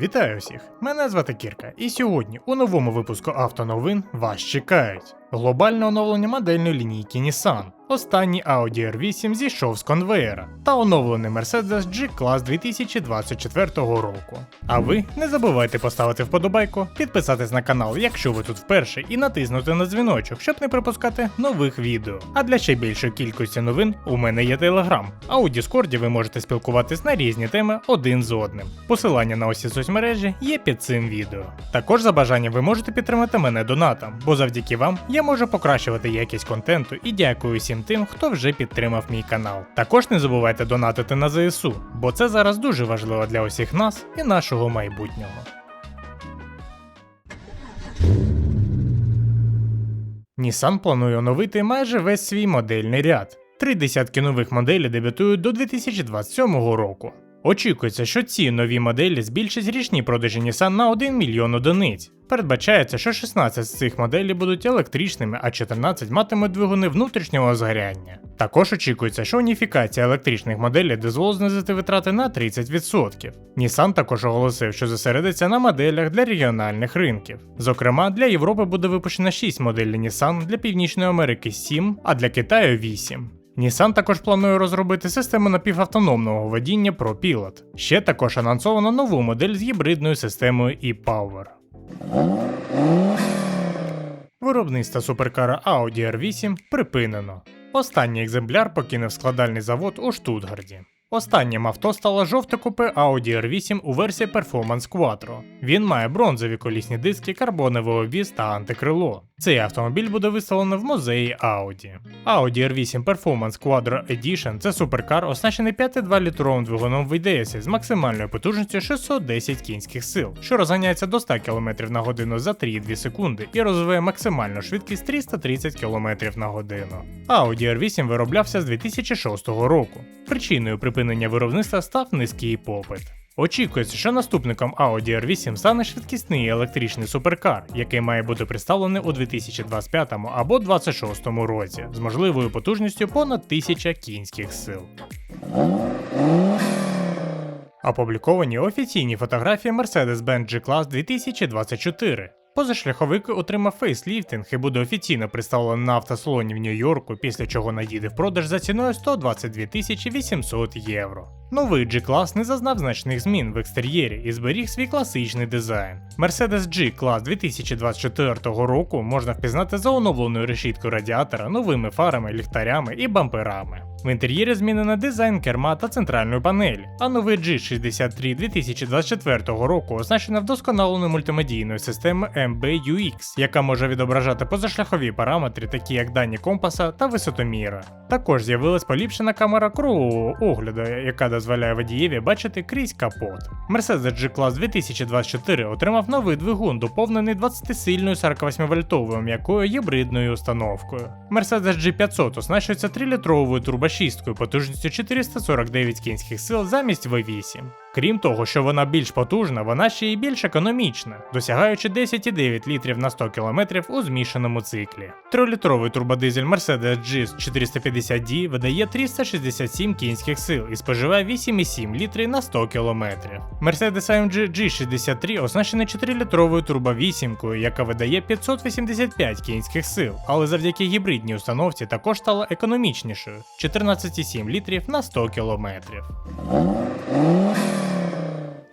Вітаю всіх! Мене звати Кірка, і сьогодні у новому випуску автоновин вас чекають. Глобальне оновлення модельної лінійки Nissan. Останній Audi R8 зійшов з конвеєра та оновлений Mercedes G-Class 2024 року. А ви не забувайте поставити вподобайку, підписатись на канал, якщо ви тут вперше, і натиснути на дзвіночок, щоб не пропускати нових відео. А для ще більшої кількості новин у мене є Телеграм, а у Діскорді ви можете спілкуватись на різні теми один з одним. Посилання на усі соцмережі є під цим відео. Також за бажанням ви можете підтримати мене донатом, бо завдяки вам я можу покращувати якість контенту і дякую всім тим, хто вже підтримав мій канал. Також не забувайте донатити на ЗСУ, бо це зараз дуже важливо для усіх нас і нашого майбутнього. Nissan планує оновити майже весь свій модельний ряд. Три десятки нових моделей дебютують до 2027 року. Очікується, що ці нові моделі збільшать річні продажі Nissan на 1 мільйон одиниць. Передбачається, що 16 з цих моделей будуть електричними, а 14 матимуть двигуни внутрішнього згоряння. Також очікується, що уніфікація електричних моделей дозволить знизити витрати на 30%. Nissan також оголосив, що зосередиться на моделях для регіональних ринків. Зокрема, для Європи буде випущено 6 моделей Nissan, для Північної Америки 7, а для Китаю 8. Nissan також планує розробити систему напівавтономного водіння ProPilot. Ще також анонсовано нову модель з гібридною системою e-Power. Виробництво суперкара Audi R8 припинено. Останній екземпляр покинув складальний завод у Штутгарді. Останнім авто стало жовте купе Audi R8 у версії Performance Quattro. Він має бронзові колісні диски, карбоновий обвіз та антикрило. Цей автомобіль буде виставлено в музеї Audi. Audi R8 Performance Quattro Edition це суперкар, оснащений 5,2-літровим двигуном VDS з максимальною потужністю 610 кінських сил, що розганяється до 100 км на годину за 3,2 секунди і розвиває максимальну швидкість 330 км на годину. Audi R8 вироблявся з 2006 року. Причиною припинення виробництва став низький попит. Очікується, що наступником Audi R8 стане швидкісний електричний суперкар, який має бути представлений у 2025 або 2026 році з можливою потужністю понад 1000 кінських сил. Опубліковані офіційні фотографії Mercedes-Benz G-Class 2024. Позашляховик отримав фейсліфтинг і буде офіційно представлений на автосалоні в Нью-Йорку, після чого надійде в продаж за ціною 122 800 євро. Новий G-клас не зазнав значних змін в екстер'єрі і зберіг свій класичний дизайн. Mercedes G-клас 2024 року можна впізнати за оновленою решіткою радіатора, новими фарами, ліхтарями і бамперами. В інтер'єрі змінено дизайн керма та центральної панелі, а новий G63 2024 року оснащено вдосконаленою мультимедійною системою MBUX, яка може відображати позашляхові параметри, такі як дані компаса та висотоміра. Також з'явилась поліпшена камера кругового огляду, яка дозволяє водієві бачити крізь капот. Mercedes G-Class 2024 отримав новий двигун, доповнений 20-сильною 48-вольтовою м'якою гібридною установкою. Mercedes G500 оснащується 3-літровою турбошісткою потужністю 449 кінських сил замість V8. Крім того, що вона більш потужна, вона ще й більш економічна, досягаючи 10,9 літрів на 100 км у змішаному циклі. Трилітровий турбодизель Mercedes GS 450D видає 367 кінських сил і споживає 8,7 літрів на 100 км. Mercedes AMG G63 оснащений 4-літровою турбовісімкою, яка видає 585 кінських сил, але завдяки гібридній установці також стала економічнішою 14,7 літрів на 100 км.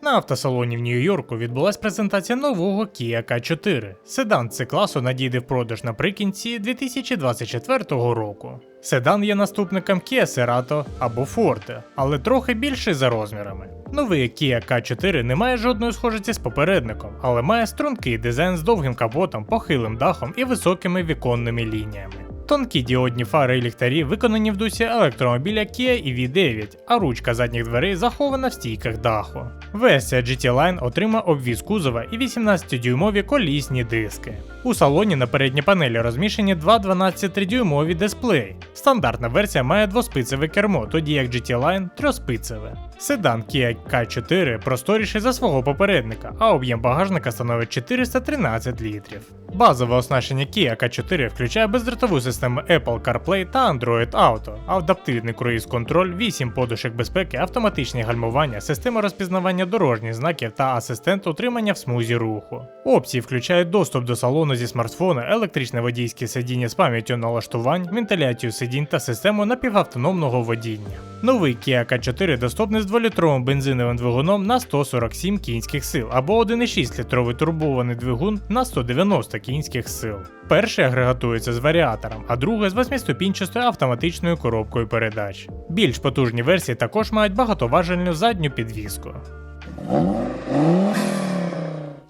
На автосалоні в Нью-Йорку відбулася презентація нового Kia K4. Седан C класу надійде в продаж наприкінці 2024 року. Седан є наступником Kia Cerato або Forte, але трохи більший за розмірами. Новий Kia K4 не має жодної схожості з попередником, але має стрункий дизайн з довгим капотом, похилим дахом і високими віконними лініями. Тонкі діодні фари і ліхтарі виконані в дусі електромобіля Kia EV9, а ручка задніх дверей захована в стійках даху. Версія GT Line отримає обвіз кузова і 18-дюймові колісні диски. У салоні на передній панелі розміщені два 12-дюймові дисплеї. Стандартна версія має двоспицеве кермо, тоді як GT Line трьоспицеве. Седан Kia K4 просторіший за свого попередника, а об'єм багажника становить 413 літрів. Базове оснащення Kia K4 включає бездротову систему Apple CarPlay та Android Auto, адаптивний круїз-контроль, 8 подушок безпеки, автоматичні гальмування, система розпізнавання дорожніх знаків та асистент утримання в смузі руху. Опції включають доступ до салону зі смартфона, електричне водійське сидіння з пам'яттю налаштувань, вентиляцію сидінь та систему напівавтономного водіння. Новий Kia K4 доступний з 2-літровим бензиновим двигуном на 147 кінських сил або 1,6 літровий турбований двигун на 190 кінських сил. Перший агрегатується з варіатором, а другий з 8-ступінчастою автоматичною коробкою передач. Більш потужні версії також мають багатоважельну задню підвіску.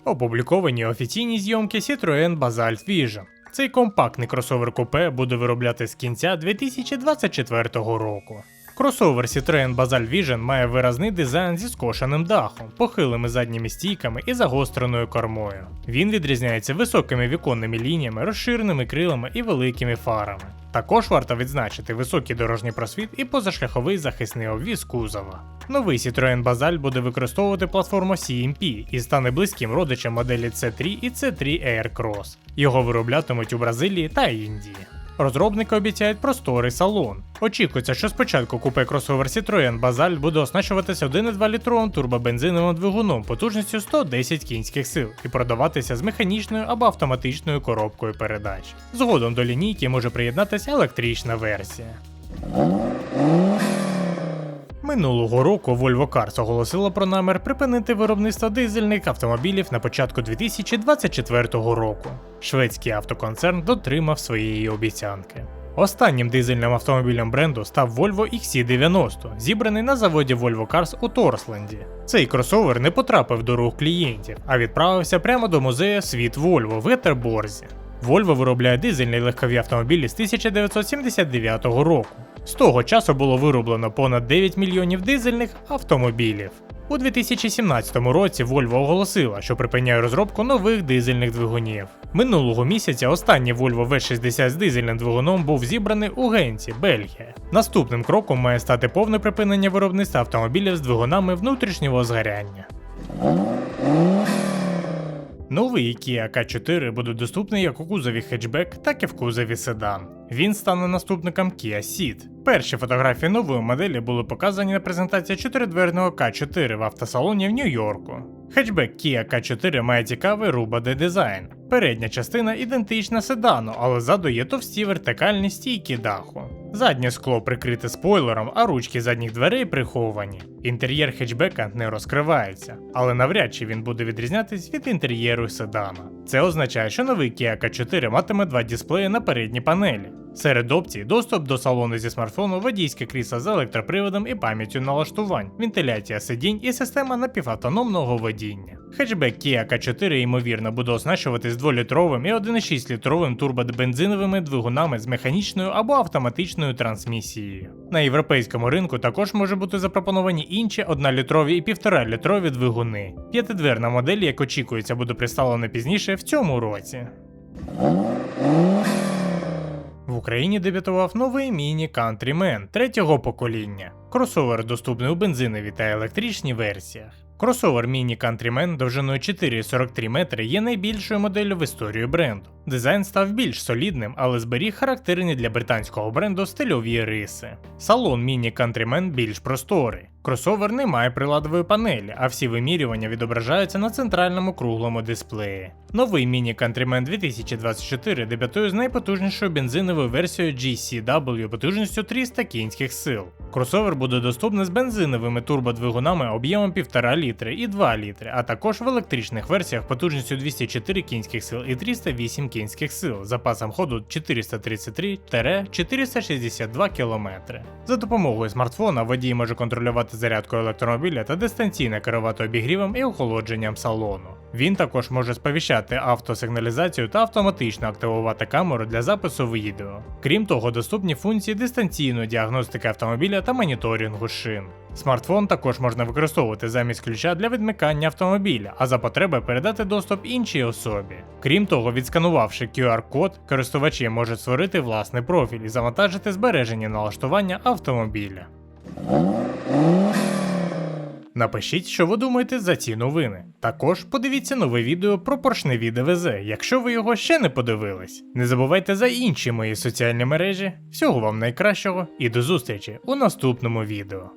Опубліковані офіційні зйомки Citroën Basalt Vision. Цей компактний кросовер купе буде виробляти з кінця 2024 року. Кросовер Citroën Basalt Vision має виразний дизайн зі скошеним дахом, похилими задніми стійками і загостреною кормою. Він відрізняється високими віконними лініями, розширеними крилами і великими фарами. Також варто відзначити високий дорожній просвіт і позашляховий захисний обвіз кузова. Новий Citroën Basalt буде використовувати платформу CMP і стане близьким родичем моделі C3 і C3 Air Cross. Його вироблятимуть у Бразилії та Індії. Розробники обіцяють просторий салон. Очікується, що спочатку купе кросовер Citroën Basalt буде оснащуватися 1,2 літровим турбобензиновим двигуном потужністю 110 кінських сил і продаватися з механічною або автоматичною коробкою передач. Згодом до лінійки може приєднатися електрична версія. Минулого року Volvo Cars оголосила про намір припинити виробництво дизельних автомобілів на початку 2024 року. Шведський автоконцерн дотримав своєї обіцянки. Останнім дизельним автомобілем бренду став Volvo XC90, зібраний на заводі Volvo Cars у Торсленді. Цей кросовер не потрапив до рук клієнтів, а відправився прямо до музею Світ Volvo в Етерборзі. Volvo виробляє дизельні легкові автомобілі з 1979 року. З того часу було вироблено понад 9 мільйонів дизельних автомобілів. У 2017 році Volvo оголосила, що припиняє розробку нових дизельних двигунів. Минулого місяця останній Volvo V60 з дизельним двигуном був зібраний у Генці, Бельгія. Наступним кроком має стати повне припинення виробництва автомобілів з двигунами внутрішнього згоряння. Новий Kia K4 буде доступний як у кузові хетчбек, так і в кузові седан. Він стане наступником Kia Ceed. Перші фотографії нової моделі були показані на презентації чотиридверного К4 в автосалоні в Нью-Йорку. Хетчбек Kia K4 має цікавий рубаде дизайн. Передня частина ідентична седану, але ззаду є товсті вертикальні стійки даху. Заднє скло прикрите спойлером, а ручки задніх дверей приховані. Інтер'єр хетчбека не розкривається, але навряд чи він буде відрізнятись від інтер'єру седана. Це означає, що новий Kia K4 матиме два дисплеї на передній панелі. Серед опцій доступ до салону зі смартфону, водійське крісло з електроприводом і пам'яттю налаштувань, вентиляція сидінь і система напівавтономного водіння. Хетчбек Kia K4 ймовірно буде оснащуватись 2-літровим і 1,6-літровим турбобензиновими двигунами з механічною або автоматичною трансмісією. На європейському ринку також може бути запропоновані інші 1-літрові і 1,5-літрові двигуни. П'ятидверна модель, як очікується, буде представлена пізніше в цьому році. В Україні дебютував новий міні Countryman третього покоління. Кросовер доступний у бензиновій та електричній версіях. Кросовер Міні Countryman довжиною 4,43 метри є найбільшою моделлю в історії бренду. Дизайн став більш солідним, але зберіг характерні для британського бренду стильові риси. Салон Міні Countryman більш просторий. Кросовер не має приладової панелі, а всі вимірювання відображаються на центральному круглому дисплеї. Новий Міні Countryman 2024 дебютує з найпотужнішою бензиновою версією GCW потужністю 300 кінських сил. Кросовер буде доступний з бензиновими турбодвигунами об'ємом 1,5 літри і 2 літри, а також в електричних версіях потужністю 204 кінських сил і 308 кінських сил, запасом ходу 433-462 км. За допомогою смартфона водій може контролювати зарядку електромобіля та дистанційно керувати обігрівом і охолодженням салону. Він також може сповіщати автосигналізацію та автоматично активувати камеру для запису відео. Крім того, доступні функції дистанційної діагностики автомобіля та моніторингу шин. Смартфон також можна використовувати замість ключа для відмикання автомобіля, а за потреби передати доступ іншій особі. Крім того, відсканувавши QR-код, користувачі можуть створити власний профіль і завантажити збережені налаштування автомобіля. Напишіть, що ви думаєте за ці новини. Також подивіться нове відео про поршневі ДВЗ, якщо ви його ще не подивились. Не забувайте за інші мої соціальні мережі. Всього вам найкращого і до зустрічі у наступному відео.